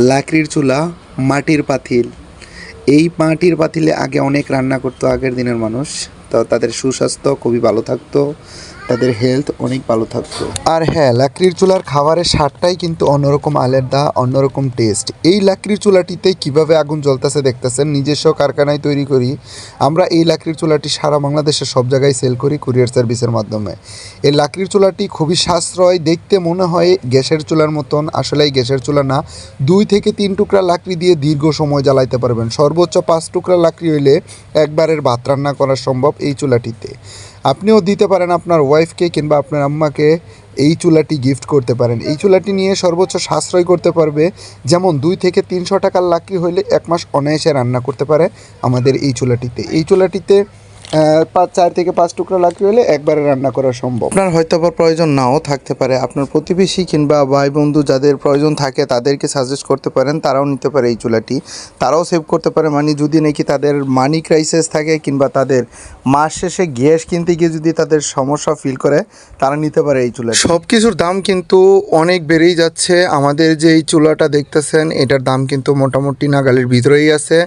লাকড়ির চুলা, মাটির পাতিল। এই মাটির পাতিলে আগে অনেক রান্না করতো আগের দিনের মানুষ। তো তাদের সুস্বাস্থ্য, খুবই ভালো থাকতো। তাদের হেলথ অনেক ভালো থাকতো। আর হ্যাঁ লাকড়ির চুলার খাবারের স্বাদটাই কিন্তু অন্যরকম আলাদা, অন্যরকম টেস্ট এই লাকড়ির চুলাটিতে কীভাবে আগুন জ্বলতেছে দেখতেছেন? নিজস্ব কারখানায় তৈরি করি, আমরা এই লাকড়ির চুলাটি সারা বাংলাদেশে সব জায়গায় সেল করি কুরিয়ার সার্ভিসের মাধ্যমে। এই লাকড়ির চুলাটি খুবই সাশ্রয়, দেখতে মনে হয় গ্যাসের চুলার মতন। আসলে গ্যাসের চুলা না, দুই থেকে তিন টুকরা লাকড়ি দিয়ে দীর্ঘ সময় জ্বালাইতে পারবেন। সর্বোচ্চ পাঁচ টুকরা লাকড়ি হইলে একবারের ভাত রান্না করা সম্ভব এই চুলাটিতে। আপনিও দিতে পারেন আপনার ওয়াইফকে কিংবা আপনার আম্মাকে এই চুলাটি গিফট করতে পারেন। এই চুলাটি নিয়ে সর্বোচ্চ সাশ্রয় করতে পারবে। যেমন দুই থেকে তিনশো টাকার লাকড়ি হইলে এক মাস অনায়াসে রান্না করতে পারে আমাদের এই চুলাটিতে। এই চুলাটিতে পাঁচ চার থেকে পাঁচ টুকরা লাকড়ি হলে একবারে রান্না করা সম্ভব। আপনার হয়তো আবার প্রয়োজন নাও থাকতে পারে। আপনার প্রতিবেশী কিংবা ভাই বন্ধু যাদের প্রয়োজন থাকে তাদেরকে সাজেস্ট করতে পারেন তারাও নিতে পারে এই চুলাটি। তারাও সেভ করতে পারে। মানে যদি নাকি তাদের মানি ক্রাইসিস থাকে কিংবা তাদের মাস শেষে গ্যাস কিনতে গিয়ে যদি তাদের সমস্যা ফিল করে তারা নিতে পারে এই চুলা সব কিছুর দাম কিন্তু অনেক বেড়েই যাচ্ছে। আমাদের যে এই চুলাটা দেখতেছেন এটার দাম কিন্তু মোটামুটি নাগালের ভিতরেই আছে।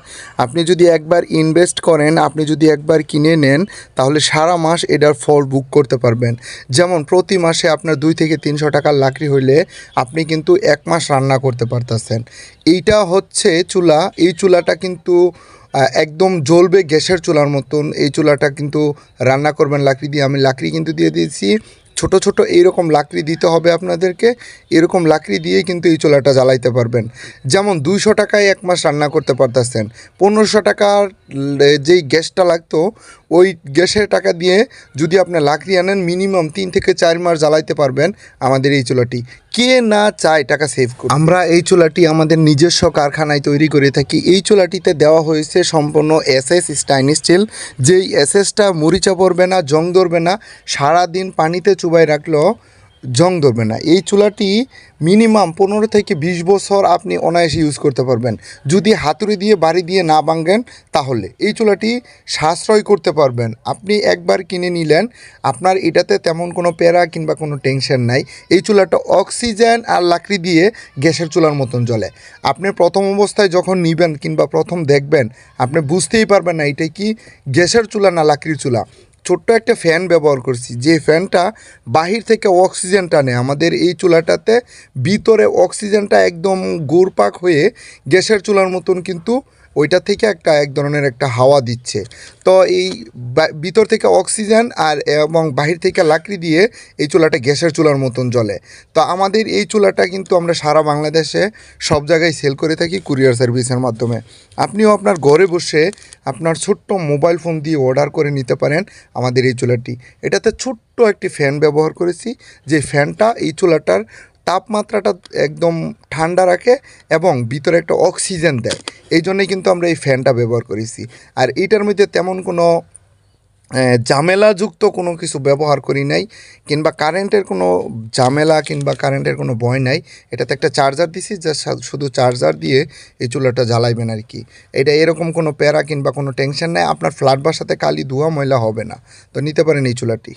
আপনি যদি একবার ইনভেস্ট করেন আপনি যদি একবার কিনে নেন, তাহলে সারা মাস এটার ফল বুক করতে পারবেন। যেমন প্রতি মাসে আপনার দুই থেকে তিনশো টাকার লাকড়ি হইলে আপনি কিন্তু এক মাস রান্না করতে পারতেছেন। এইটা হচ্ছে চুলা, এই চুলাটা কিন্তু একদম জ্বলবে গ্যাসের চুলার মতন। এই চুলাটা কিন্তু রান্না করবেন লাকড়ি দিয়ে। আমি লাকড়ি কিন্তু দিয়ে দিয়েছি। ছোট ছোট এইরকম লাকড়ি দিতে হবে আপনাদেরকে। এরকম লাকড়ি দিয়ে কিন্তু এই চুলাটা জ্বালাইতে পারবেন। যেমন দুইশো টাকায় এক মাস রান্না করতে পারতেছেন। পনেরোশো টাকার যেই গ্যাসটা লাগতো ওই গ্যাসের টাকা দিয়ে যদি আপনি লাকড়ি আনেন, মিনিমাম তিন থেকে চার মাস জ্বালাইতে পারবেন আমাদের এই চুলাটি। কে না চায় টাকা সেভ করতে? আমরা এই চুলাটি আমাদের নিজস্ব কারখানায় তৈরি করে থাকি। এই চুলাটিতে দেওয়া হয়েছে সম্পূর্ণ এস এস স্টাইনিশ স্টিল। যেই এস এসটা মরিচা পড়বে না, জং ধরবে না, সারাদিন পানিতে চুবাই রাখলেও জং ধরবে না। এই চুলাটি মিনিমাম পনেরো থেকে বিশ বছর আপনি অনায়াসে ইউজ করতে পারবেন। যদি হাতুড়ি দিয়ে, বাড়ি দিয়ে না ভাঙেন, তাহলে এই চুলাটি সাশ্রয় করতে পারবেন। আপনি একবার কিনে নিলেন, আপনার এটাতে তেমন কোনো প্যারা কিংবা কোনো টেনশন নাই। এই চুলাটা অক্সিজেন আর লাকড়ি দিয়ে গ্যাসের চুলার মতন জ্বলে। আপনি প্রথম অবস্থায় যখন নিবেন কিংবা প্রথম দেখবেন, আপনি বুঝতেই পারবেন না এটা কি গ্যাসের চুলা না লাকড়ির চুলা। ছোট্ট একটা ফ্যান ব্যবহার করছি। যে ফ্যানটা বাহির থেকে অক্সিজেন টানে। আমাদের এই চুলাটাতে ভিতরে অক্সিজেনটা একদম গোরপাক হয়ে গ্যাসের চুলার মতন কিন্তু ওইটা থেকে একটা এক ধরনের একটা হাওয়া দিচ্ছে। তো এই ভিতর থেকে অক্সিজেন আর, এবং বাহির থেকে লাকড়ি দিয়ে এই চুলাটা গ্যাসের চুলার মতন জ্বলে। তো আমাদের এই চুলাটা কিন্তু আমরা সারা বাংলাদেশে সব জায়গায় সেল করে থাকি কুরিয়ার সার্ভিসের মাধ্যমে। আপনিও আপনার ঘরে বসে আপনার ছোট্ট মোবাইল ফোন দিয়ে অর্ডার করে নিতে পারেন আমাদের এই চুলাটি। এটাতে ছোট্ট একটি ফ্যান ব্যবহার করেছি, যে ফ্যানটা এই চুলাটার তাপমাত্রাটা একদম ঠান্ডা রাখে এবং ভিতরে একটা অক্সিজেন দেয়। এই জন্যই কিন্তু আমরা এই ফ্যানটা ব্যবহার করেছি। আর এইটার মধ্যে তেমন কোনো ঝামেলাযুক্ত কোনো কিছু ব্যবহার করি নাই, কিংবা কারেন্টের কোনো ঝামেলা কিংবা কারেন্টের কোনো ভয় নাই। এটাতে একটা চার্জার দিছি, যা শুধু চার্জার দিয়ে এই চুলাটা জ্বালাইবেন আর কি। এটা এরকম কোনো প্যারা কিংবা কোনো টেনশন নাই, আপনার ফ্ল্যাট বাসাতে কালি ধোয়া ময়লা হবে না। তো নিতে পারেন এই চুলাটি।